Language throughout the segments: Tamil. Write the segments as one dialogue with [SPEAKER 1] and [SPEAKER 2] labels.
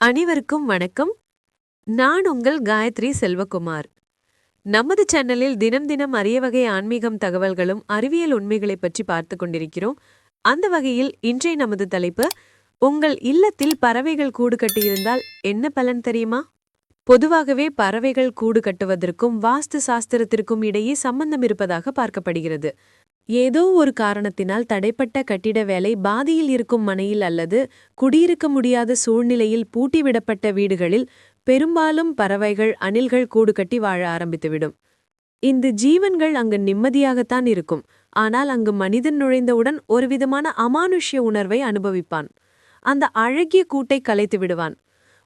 [SPEAKER 1] அனைவருக்கும் வணக்கம். நான் உங்கள் காயத்ரி செல்வகுமார். நமது சேனலில் தினம் தினம் அரிய வகை ஆன்மீகம் தகவல்களும் அறிவியல் உண்மைகளை பற்றி பார்த்து கொண்டிருக்கிறோம். அந்த வகையில் இன்றைய நமது தலைப்பு உங்கள் இல்லத்தில் பறவைகள் கூடு கட்டியிருந்தால் என்ன பலன் தெரியுமா? பொதுவாகவே பறவைகள் கூடு கட்டுவதற்கும் வாஸ்து சாஸ்திரத்திற்கும் இடையே சம்பந்தம் இருப்பதாக பார்க்கப்படுகிறது. ஏதோ ஒரு காரணத்தினால் தடைப்பட்ட கட்டிட வேலை பாதியில் இருக்கும் மனையில் அல்லது குடியிருக்க முடியாத சூழ்நிலையில் பூட்டிவிடப்பட்ட வீடுகளில் பெரும்பாலும் பறவைகள் அணில்கள் கூடு கட்டி வாழ ஆரம்பித்துவிடும். இந்த ஜீவன்கள் அங்கு நிம்மதியாகத்தான் இருக்கும். ஆனால் அங்கு மனிதன் நுழைந்தவுடன் ஒருவிதமான அமானுஷ்ய உணர்வை அனுபவிப்பான். அந்த அழகிய கூட்டை கலைத்து விடுவான்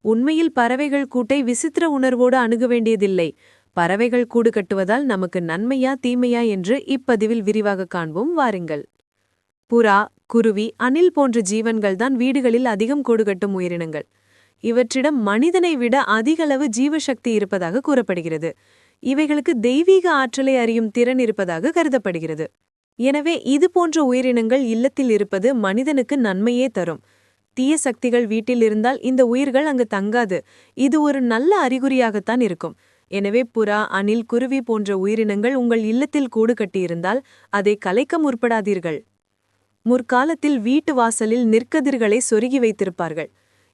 [SPEAKER 1] உண்மையில் பறவைகள் கூட்டை விசித்திர உணர்வோடு அணுக வேண்டியதில்லை. பறவைகள் கூடு கட்டுவதால் நமக்கு நன்மையா தீமையா என்று இப்பதிவில் விரிவாக காண்போம். வாருங்கள். புறா குருவி அணில் போன்ற ஜீவன்கள்தான் வீடுகளில் அதிகம் கூடு கட்டும் உயிரினங்கள். இவற்றிடம் மனிதனை விட அதிகளவு ஜீவசக்தி இருப்பதாக கூறப்படுகிறது. இவைகளுக்கு தெய்வீக ஆற்றலை அறியும் திறன் இருப்பதாக கருதப்படுகிறது. எனவே இது போன்ற உயிரினங்கள் இல்லத்தில் இருப்பது மனிதனுக்கு நன்மையே தரும். தீய சக்திகள் வீட்டில் இருந்தால் இந்த உயிர்கள் அங்கு தங்காது. இது ஒரு நல்ல அறிகுறியாகத்தான் இருக்கும். எனவே புறா அணில் குருவி போன்ற உயிரினங்கள் உங்கள் இல்லத்தில் கூடு கட்டியிருந்தால் அதை கலைக்க முற்படாதீர்கள். முற்காலத்தில் வீட்டு வாசலில் நிற்கதிர்களை சொருகி வைத்திருப்பார்கள்.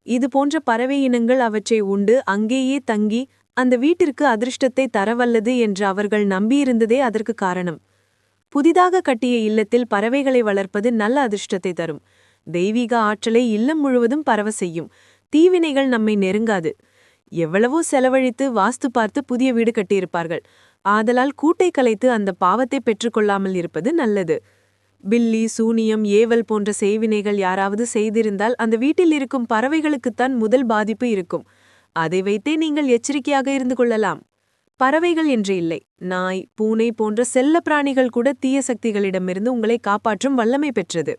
[SPEAKER 1] இது போன்ற பறவை இனங்கள் அவற்றை உண்டு அங்கேயே தங்கி அந்த வீட்டிற்கு அதிர்ஷ்டத்தை தரவல்லது என்று அவர்கள் நம்பியிருந்ததே அதற்கு காரணம். புதிதாக கட்டிய இல்லத்தில் பறவைகளை வளர்ப்பது நல்ல அதிர்ஷ்டத்தை தரும். தெய்வீக ஆற்றலை இல்லம் முழுவதும் பரவ செய்யும். தீவினைகள் நம்மை நெருங்காது. எவ்வளவோ செலவழித்து வாஸ்து பார்த்து புதிய வீடு கட்டியிருப்பார்கள். ஆதலால் கூட்டை கலைத்து அந்த பாவத்தை பெற்றுக்கொள்ளாமல் இருப்பது நல்லது. பில்லி சூனியம் ஏவல் போன்ற செய்வினைகள் யாராவது செய்திருந்தால் அந்த வீட்டில் இருக்கும் பறவைகளுக்குத்தான் முதல் பாதிப்பு இருக்கும். அதை வைத்தே நீங்கள் எச்சரிக்கையாக இருந்து கொள்ளலாம். பறவைகள் என்று இல்லை. நாய் பூனை போன்ற செல்ல பிராணிகள் கூட தீய சக்திகளிடமிருந்து உங்களை காப்பாற்றும் வல்லமை பெற்றது.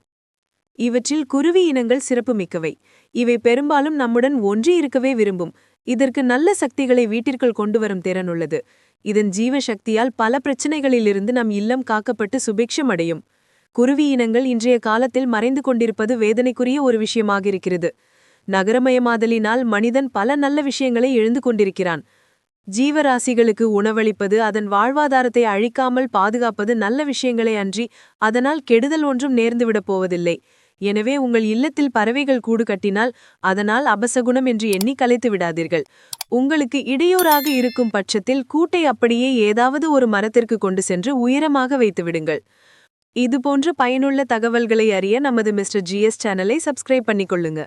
[SPEAKER 1] இவற்றில் குருவி இனங்கள் சிறப்புமிக்கவை. இவை பெரும்பாலும் நம்முடன் ஒன்றி இருக்கவே விரும்பும். இதற்கு நல்ல சக்திகளை வீட்டிற்குள் கொண்டு வரும் திறன் உள்ளது. இதன் ஜீவ சக்தியால் பல பிரச்சனைகளிலிருந்து நம் இல்லம் காக்கப்பட்டு சுபிக்ஷம் அடையும் குருவி இனங்கள் இன்றைய காலத்தில் மறைந்து கொண்டிருப்பது வேதனைக்குரிய ஒரு விஷயமாக இருக்கிறது. நகரமயமாதலினால் மனிதன் பல நல்ல விஷயங்களை எழுந்து கொண்டிருக்கிறான். ஜீவராசிகளுக்கு உணவளிப்பது அதன் வாழ்வாதாரத்தை அழிக்காமல் பாதுகாப்பது நல்ல விஷயங்களே அன்றி அதனால் கெடுதல் ஒன்றும் நேர்ந்துவிடப் போவதில்லை. எனவே உங்கள் இல்லத்தில் பறவைகள் கூடு கட்டினால் அதனால் அபசகுணம் என்று எண்ணி கலைத்து விடாதீர்கள். உங்களுக்கு இடையூறாக இருக்கும் பட்சத்தில் கூட்டை அப்படியே ஏதாவது ஒரு மரத்திற்கு கொண்டு சென்று உயரமாக வைத்து விடுங்கள். இதுபோன்ற பயனுள்ள தகவல்களை அறிய நமது மிஸ்டர் ஜிஎஸ் சேனலை சப்ஸ்கிரைப் பண்ணிக்கொள்ளுங்க.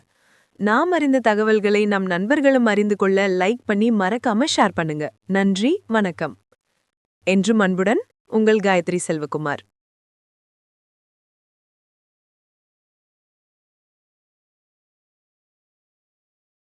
[SPEAKER 1] நாம் அறிந்த தகவல்களை நம் நண்பர்களும் அறிந்து கொள்ள லைக் பண்ணி மறக்காம ஷேர் பண்ணுங்க. நன்றி வணக்கம். என்றும் அன்புடன் உங்கள் காயத்ரி செல்வகுமார்.